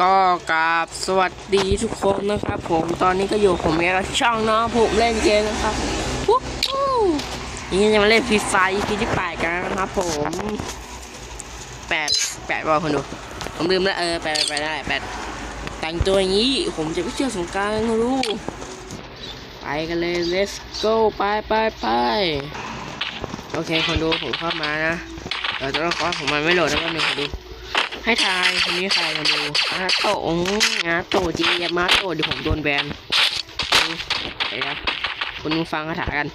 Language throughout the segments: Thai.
ก็กราบสวัสดีทุกคนนะครับ ผมตอนนี้ก็อยู่ผมเองช่องเนาะผมเล่นเกมนะครับวู้ฮู้นี่จะมาเล่นฟรีไฟพีที่แปดกันนะครับ ผมแปดแปดว่าคนดูผมลืมแล้วเออแปดแปดได้แปดแต่งตัวอย่างนี้ผมจะไปเที่ยวสงการนะลูกไปกันเลย let's go ไปไปไปโอเคคนดูผมเข้ามานะเดี๋ยวจะต้องขอผมมันไม่โหลดแล้วก็มีคนดู ให้ทายคนนี้ใครกันดูอาโตงอาโตจียมาโตเดี๋ยวผมโดนแบนดูเดี๋ยวคุณฟังคาถากัน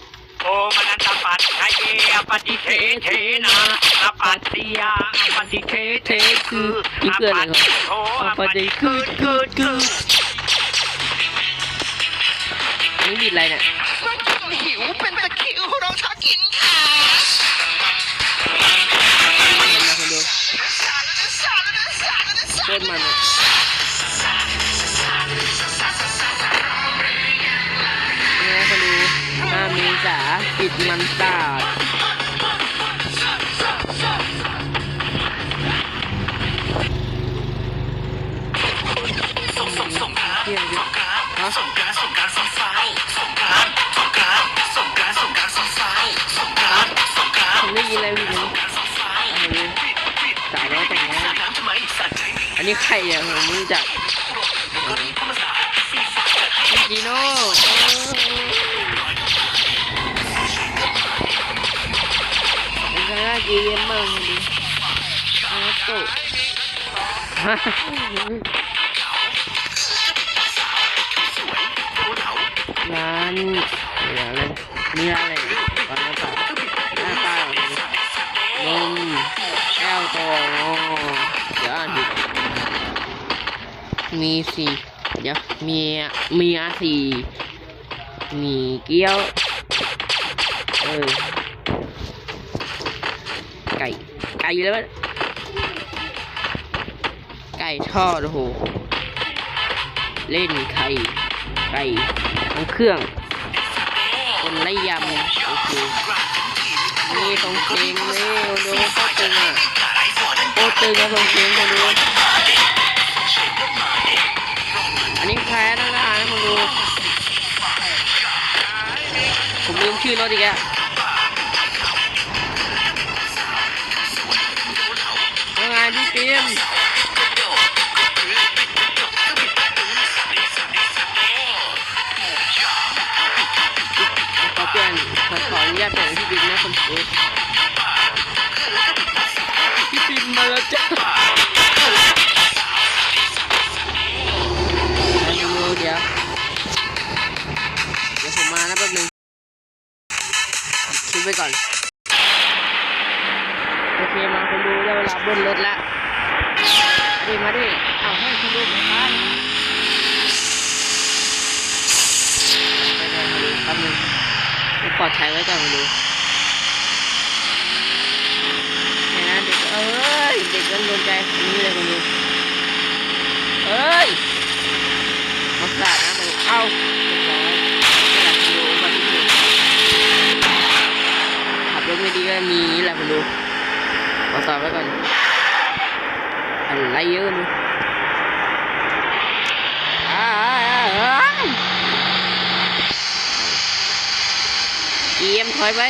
โอมันตปัตชยเยอปฏิเทเทนะอปัตติยาอปฏิเทเทคืออปัตติโทอปฏิคือคือคือนนี้บิดอะไรเนี่ยหิวเป็นตะคิวเราชอบกิน ปิดมันตาดส่งส่งส่งการเที่ยงดิส่งการส่งการส่งการส่งไฟส่งการส่งการส่งการส่งการส่งไฟส่งการส่งการผมได้ยินอะไรผิดไหมส่งไฟอะไรเนี่ยสาวน้อยแต่งงานอันนี้ใครอะผมไม่รู้จักก็รีบเข้ามาสาฟีฟ้าจีโน่ เป็นคณะเกมมั่งดิอาตฮะร้านร้านอะไรมีร้านอะไรร้านน้ำเปล่าหน้าเปล่านมแก้วโตเดี๋ยวอ่านผิดมีสี่เดี๋ยวมีมีอาสี่มีเกี๊ยว เออไก่ไก่ อยู่แล้วไก่ทอดโอ้โหเล่นไข่ไก่ของเครื่องคนไล่ยำโอเคนี่ตรงเพลงนี่ดูโคตรตึงอะโคตรตึงอะตรงเพลงคนดูอันนี้แพ้นั้นะมึงดูผมลืมชื่อรถอีกแล้ว พี่ปิมขอเปลี่ยนขอขออนุญาตเปลี่ยนพี่ปิมนะคนดูพี่ปิมมาแล้วจ้าเดี๋ยวดูเดียวเดี๋ยวผมมานะแป๊บนึงคิดไว้ก่อนโอเคมาคนดู ได้เวลาบิ้ลรถล้วดิมาดิเอาให้คนดูมาครับไปเดินมาดูแป๊บนึงให้ปลอดภัยไว้ก่อนคนดูเนี่ยนะเด็กเอ้ยเด็กกันโดนใจนี้เลยคนดูเอ้ยมาสาดนะมาดูเหตุขับรถไม่ดีก็มีแหละคุณดู ขอสอบไว้ก่อนอะไรเยอะดูอ้าวเกียมถอยไป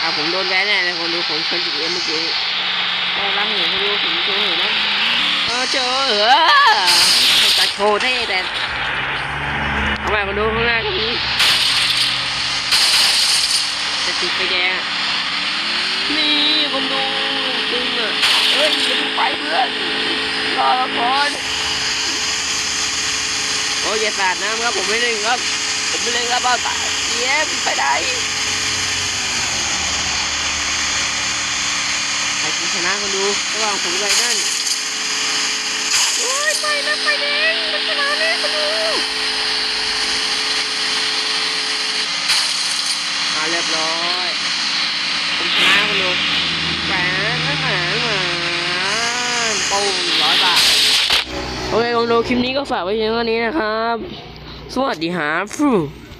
อ้าวผมโดนแบนแน่เลยคนดูผมชนจีเอ็มเมื่อกี้ก็รับเห็นคุณดูผมโชว์เห็นนะเออเจอเหรอตัดโชว์ได้แต่เอาไปมาดูข้างหน้าก็มี อ้ยอย่าเพิ่งไปเพื่อนรอก่อนโอ้ยอย่าสาดน้ำครับผมไม่เล่นครับ ผมไม่เล่นครับเอาตายเย็บไปได้ใครชนะคนดูระหว่างผมกับไอ้นั่นโอ้ยไปนะไปแดงมันชนะแน่คุณดูมาเรียบร้อยผมชนะคุณดูแหวนแหวนแหวนแหวนปูร้อยบาท โอเคคุณดูคลิปนี้ก็ฝากไว้เพียงเท่านี้นะครับ สวัสดีฮะฟรู